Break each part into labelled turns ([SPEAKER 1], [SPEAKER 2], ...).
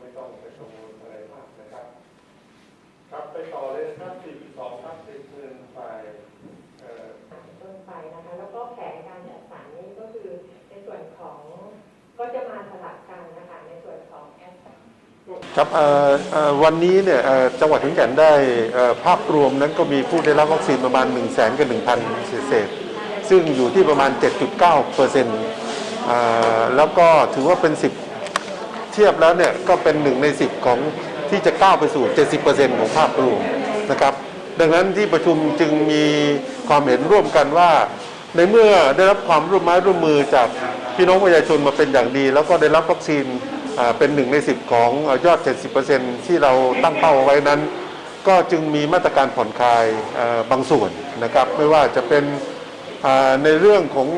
[SPEAKER 1] ไม่ต้องไปกังวลอะไรมากนะครับ ครับไปต่อเลยครับ42ครับเป็นเชิญฝ่ายเอ่อ
[SPEAKER 2] ต้นไปนะคะ แล้วก็แผนการจัดสรรนี่ก็คือในส่วนของก็จะมาสลับกันนะคะในส่วนของแอส
[SPEAKER 3] ครับเอ่อเอ่อวันนี้เนี่ยเอ่อจังหวัดขอนแก่นได้เอ่อภาพรวมนั้นก็มีผู้ได้รับวัคซีนประมาณ 1 0 0 0 0แสนกับ1,000เศษๆซึ่งอยู่ที่ประมาณ 7.9เปอร์เซ็นต์แล้วก็ถือว่าเป็น 10 เทียบแล้วเนี่ยก็เป็น1ใน10ของที่จะก้าวไปสู่ 70%ของภาพรวมนะครับ ดังนั้นที่ประชุมจึงมีความเห็นร่วมกันว่า ในเมื่อได้รับความร่วมไม้ร่วมมือจากพี่น้องประชาชนมาเป็นอย่างดี แล้วก็ได้รับวัคซีนเป็นหนึ่งใน10ของเอ่อยอด 70%ที่เราตั้งเป้าไว้นั้น ก็จึงมีมาตรการผ่อนคลายบางส่วนนะครับ ไม่ว่าจะเป็นในเรื่องของ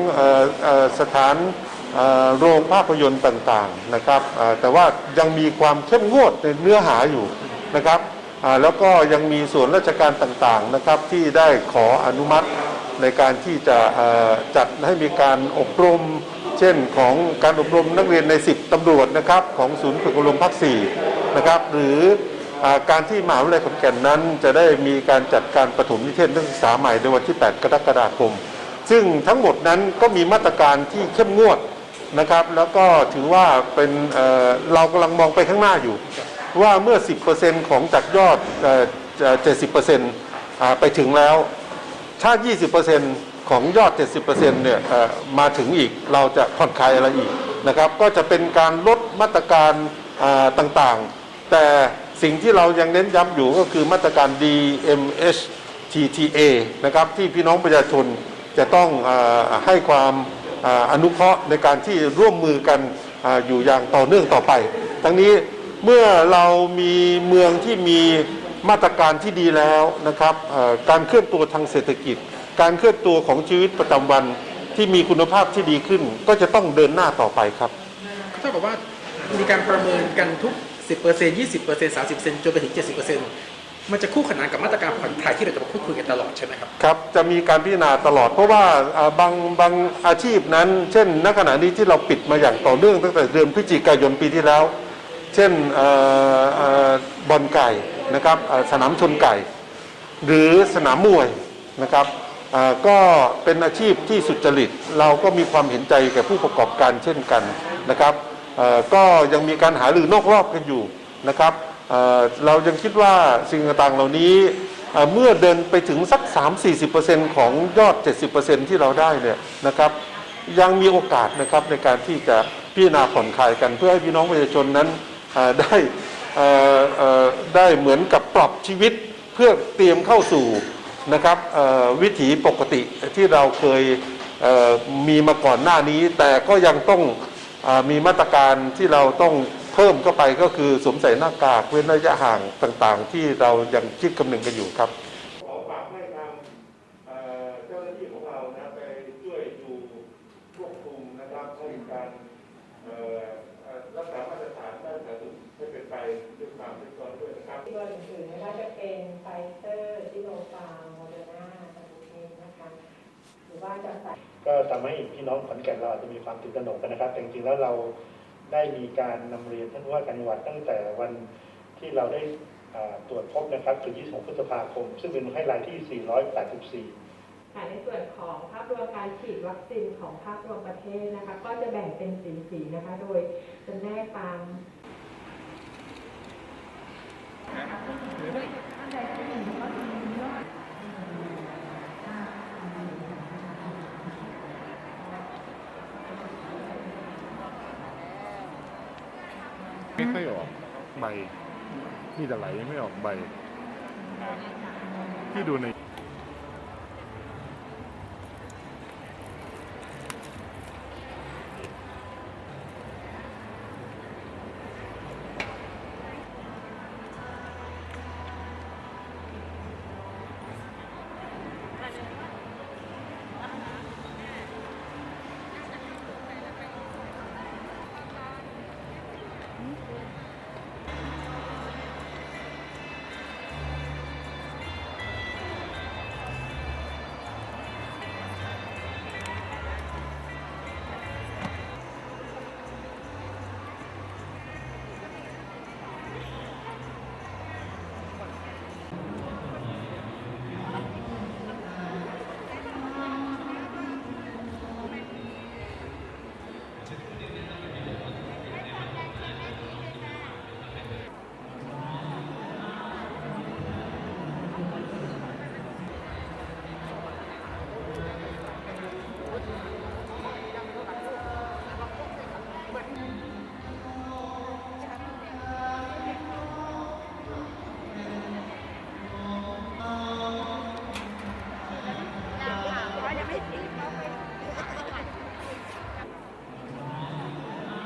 [SPEAKER 3] สถาน โรงภาพยนตร์ต่างๆนะครับแต่ว่ายังมีความเข้มงวดในเนื้อหาอยู่นะครับแล้วก็ยังมีส่วนราชการต่างๆนะครับที่ได้ขออนุมัติในการที่จะจัดให้มีการอบรม เช่นของการอบรมนักเรียนใน 10ตำรวจนะครับของศูนย์ฝึกอบรมภาค4นะครับหรืออการที่มหาวิทยาลัยขอนแก่นนั้น จะได้มีการจัดการประถมนิเทศนักศึกษาใหม่ในวันที่ 8 กรกฎาคม ซึ่งทั้งหมดนั้นก็มีมาตรการที่เข้มงวด นะครับ แล้วก็ถือว่าเป็นเเรากำลังมองไปข้างหน้าอยู่ ว่าเมื่อ 10%ของจากยอดเอ่อเอ่อ70%ไปถึงแล้ว ถ้า 20%ของยอด 70%เนี่ยมาถึงอีกเราจะผ่อนคลายอะไรอีกนะครับ ก็จะเป็นการลดมาตรการต่างๆ แต่สิ่งที่เรายังเน้นย้ำอยู่ก็คือมาตรการ DMHTTA นะครับที่พี่น้องประชาชนจะต้องอให้ความ อนุเคราะห์ในการที่ร่วมมือกันออยู่อย่างต่อเนื่องต่อไป ทั้งนี้เมื่อเรามีเมืองที่มีมาตรการที่ดีแล้วนะครับการเคลื่อนตัวทางเศรษฐกิจ การเคลื่อนตัวของชีวิตประจำวันที่มีคุณภาพที่ดีขึ้น ก็จะต้องเดินหน้าต่อไปครับ
[SPEAKER 4] เท่ากับว่ามีการประเมินกันทุก 10% 20% 30%จนไปถึง 70% มันจะคู่ขนานกับมาตรการผ่อนคลายที่เราจะมาพูดคุยกันตลอดใช่ไหมครับ
[SPEAKER 3] ครับจะมีการพิจารณาตลอด เพราะว่าบางบางอาชีพนั้น เช่นณขณะนี้ที่เราปิดมาอย่างต่อเนื่องตั้งแต่เดือนพฤศจิกายนปีที่แล้ว เช่นบอลไก่นะครับสนามชนไก่ หรือสนามมวยนะครับก็เป็นอาชีพที่สุจริต เราก็มีความเห็นใจแก่ผู้ประกอบการเช่นกันนะครับก็ยังมีการหารือนอกรอบกันอยู่นะครับ เรายังคิดว่าสิ่งต่างๆเหล่านี้เมื่อเดินไปถึงสัก 3-40%ของยอด 70%ที่เราได้เนี่ยนะครับยังมีโอกาสนะครับในการที่จะพิจารณาผ่อนคลายกันเพื่อให้พี่น้องประชาชนนั้นได้ได้เหมือนกับปรับชีวิตเพื่อเตรียมเข้าสู่นะครับวิถีปกติที่เราเคยมีมาก่อนหน้านี้ แต่ก็ยังต้องอมีมาตรการที่เราต้อง เพิ่มเข้าไปก็คือสวมใส่หน้ากากเว้นระยะห่างต่างๆ ที่เรายังคิดคำนึงกันอยู่ครับ
[SPEAKER 1] ขอฝากให้ทางเอ่อเจ้าหน้าที่ของเรานะไปช่วยดูควบคุมนะครับให้การเอ่อเอ่อรักษามาตรฐานด้านสาธารณสุขให้เป็นไปด้วยความเรียบร้อยด้วยนะครับ
[SPEAKER 2] ที่บริอื่นๆไม่ว่าจะเป็นไฟเซอร์ซิโนฟาร์มโมเดอร์นาสปุตนิกนะคะหรือว่าจะใส่
[SPEAKER 5] ก็ทำให้พี่น้องขอนแก่นเราอาจจะมีความตื่นตระหนกกันนะครับแต่จริงๆแล้วเรา ได้มีการนำเรียนท่านผู้ว่าการจังหวัดตั้งแต่วันที่เราได้ตรวจพบนะครับคือ26 พฤษภาคม ซึ่งเป็นไฮไลท์ที่ 484
[SPEAKER 2] ค่ะในส่วนของภาพรวมการฉีดวัคซีนของภาพรวมประเทศนะคะ ก็จะแบ่งเป็นสีๆนะคะ โดยจำแนกตาม
[SPEAKER 6] ไม่ค่อยออกใบ มีแต่ไหลไม่ออกใบ ที่ดูใน Gracias.